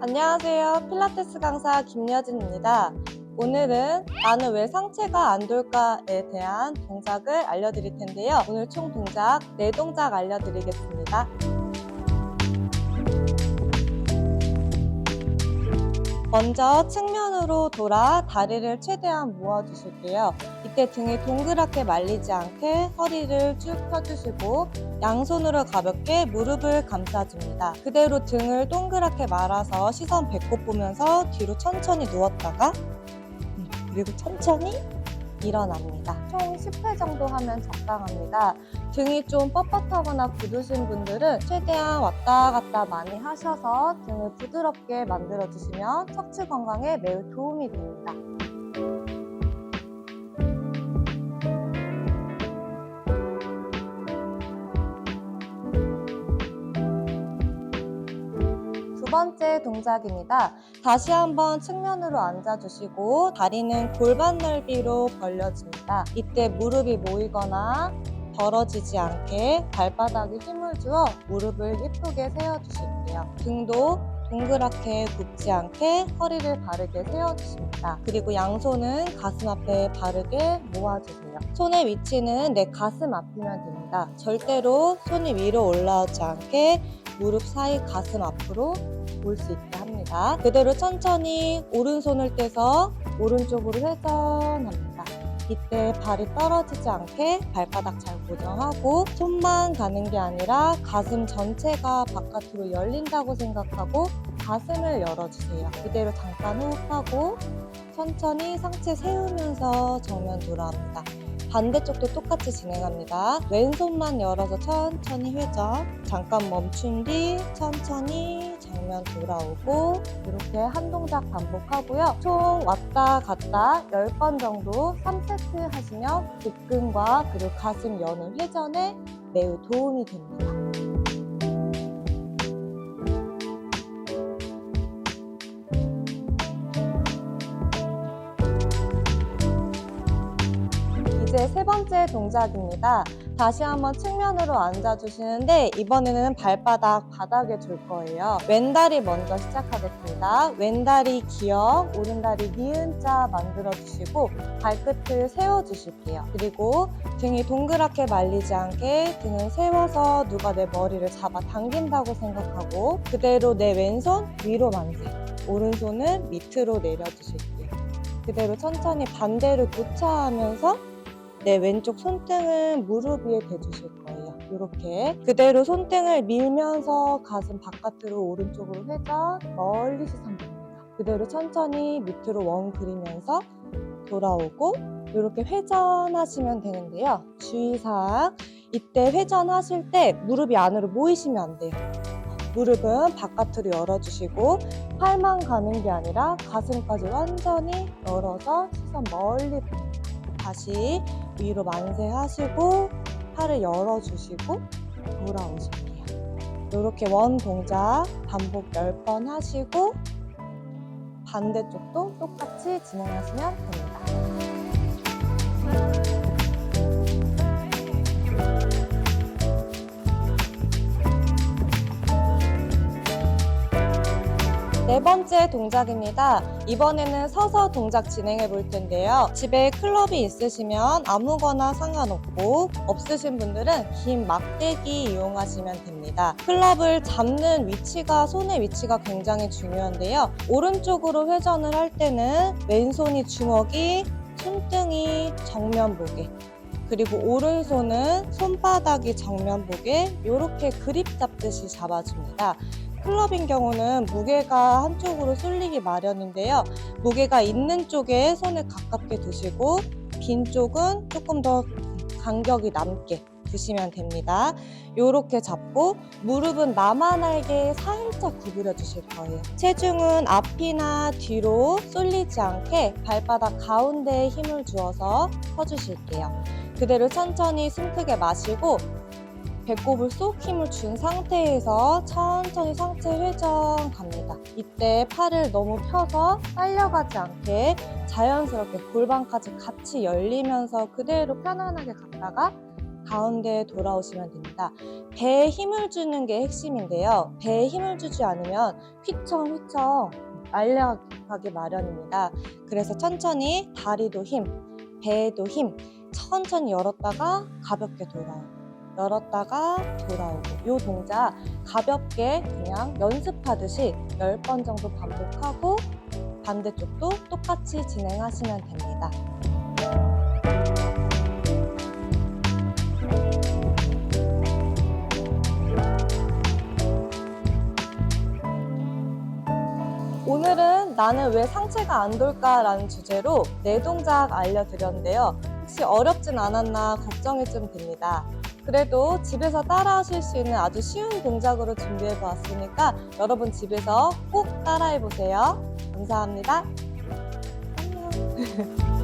안녕하세요. 필라테스 강사 김여진입니다. 오늘은 나는 왜 상체가 안 돌까에 대한 동작을 알려드릴 텐데요. 오늘 총 동작 4동작 알려드리겠습니다. 먼저 측면으로 돌아 다리를 최대한 모아주실게요. 이때 등이 동그랗게 말리지 않게 허리를 쭉 펴주시고 양손으로 가볍게 무릎을 감싸줍니다. 그대로 등을 동그랗게 말아서 시선 배꼽 보면서 뒤로 천천히 누웠다가 음, 그리고 천천히 일어납니다. 총 10회 정도 하면 적당합니다. 등이 좀 뻣뻣하거나 굳으신 분들은 최대한 왔다 갔다 많이 하셔서 등을 부드럽게 만들어 주시면 척추 건강에 매우 도움이 됩니다. 번째 동작입니다. 다시 한번 측면으로 앉아주시고 다리는 골반 넓이로 벌려집니다. 이때 무릎이 모이거나 벌어지지 않게 발바닥에 힘을 주어 무릎을 예쁘게 세워주실게요. 등도 동그랗게 굽지 않게 허리를 바르게 세워주십니다. 그리고 양손은 가슴 앞에 바르게 모아주세요. 손의 위치는 내 가슴 앞이면 됩니다. 절대로 손이 위로 올라오지 않게 무릎 사이 가슴 앞으로 올 수 있게 합니다. 그대로 천천히 오른손을 떼서 오른쪽으로 회전합니다. 이때 발이 떨어지지 않게 발바닥 잘 고정하고 손만 가는 게 아니라 가슴 전체가 바깥으로 열린다고 생각하고 가슴을 열어주세요. 그대로 잠깐 호흡하고 천천히 상체 세우면서 정면 돌아옵니다. 반대쪽도 똑같이 진행합니다. 왼손만 열어서 천천히 회전. 잠깐 멈춘 뒤 천천히 정면 돌아오고 이렇게 한 동작 반복하고요. 총 왔다 갔다 10번 정도 3세트 하시면 복근과 그리고 가슴 여는 회전에 매우 도움이 됩니다. 이제 세 번째 동작입니다. 다시 한번 측면으로 앉아주시는데 이번에는 발바닥 바닥에 둘 거예요. 왼다리 먼저 시작하겠습니다. 왼다리 기역, 오른다리 니은자 만들어주시고 발끝을 세워주실게요. 그리고 등이 동그랗게 말리지 않게 등을 세워서 누가 내 머리를 잡아 당긴다고 생각하고 그대로 내 왼손 위로 만세, 오른손은 밑으로 내려주실게요. 그대로 천천히 반대로 교차하면서 내 왼쪽 손등은 무릎 위에 대주실 거예요. 이렇게 그대로 손등을 밀면서 가슴 바깥으로 오른쪽으로 회전 멀리 시선 봅니다. 그대로 천천히 밑으로 원 그리면서 돌아오고 이렇게 회전하시면 되는데요. 주의사항 이때 회전하실 때 무릎이 안으로 모이시면 안 돼요. 무릎은 바깥으로 열어주시고 팔만 가는 게 아니라 가슴까지 완전히 열어서 시선 멀리. 다시 위로 만세하시고 팔을 열어주시고 돌아오실게요. 이렇게 원 동작 반복 10번 하시고 반대쪽도 똑같이 진행하시면 됩니다. 네 번째 동작입니다. 이번에는 서서 동작 진행해 볼 텐데요. 집에 클럽이 있으시면 아무거나 상관없고 없으신 분들은 긴 막대기 이용하시면 됩니다. 클럽을 잡는 위치가 손의 위치가 굉장히 중요한데요. 오른쪽으로 회전을 할 때는 왼손이 주먹이 손등이 정면 보게 그리고 오른손은 손바닥이 정면 보게 이렇게 그립 잡듯이 잡아줍니다. 클럽인 경우는 무게가 한쪽으로 쏠리기 마련인데요. 무게가 있는 쪽에 손을 가깝게 두시고 빈 쪽은 조금 더 간격이 남게 두시면 됩니다. 이렇게 잡고 무릎은 나만 알게 살짝 구부려 주실 거예요. 체중은 앞이나 뒤로 쏠리지 않게 발바닥 가운데에 힘을 주어서 펴주실게요. 그대로 천천히 숨 크게 마시고 배꼽을 쏙 힘을 준 상태에서 천천히 상체 회전 갑니다. 이때 팔을 너무 펴서 딸려가지 않게 자연스럽게 골반까지 같이 열리면서 그대로 편안하게 갔다가 가운데에 돌아오시면 됩니다. 배에 힘을 주는 게 핵심인데요. 배에 힘을 주지 않으면 휘청휘청 날려가기 마련입니다. 그래서 천천히 다리도 힘, 배에도 힘, 천천히 열었다가 가볍게 돌아오고, 열었다가 돌아오고. 이 동작 가볍게 그냥 연습하듯이 10번 정도 반복하고 반대쪽도 똑같이 진행하시면 됩니다. 오늘은 나는 왜 상체가 안 돌까라는 주제로 네 동작 알려드렸는데요. 혹시 어렵진 않았나 걱정이 좀 됩니다. 그래도 집에서 따라 하실 수 있는 아주 쉬운 동작으로 준비해 보았으니까 여러분 집에서 꼭 따라해 보세요. 감사합니다. 안녕.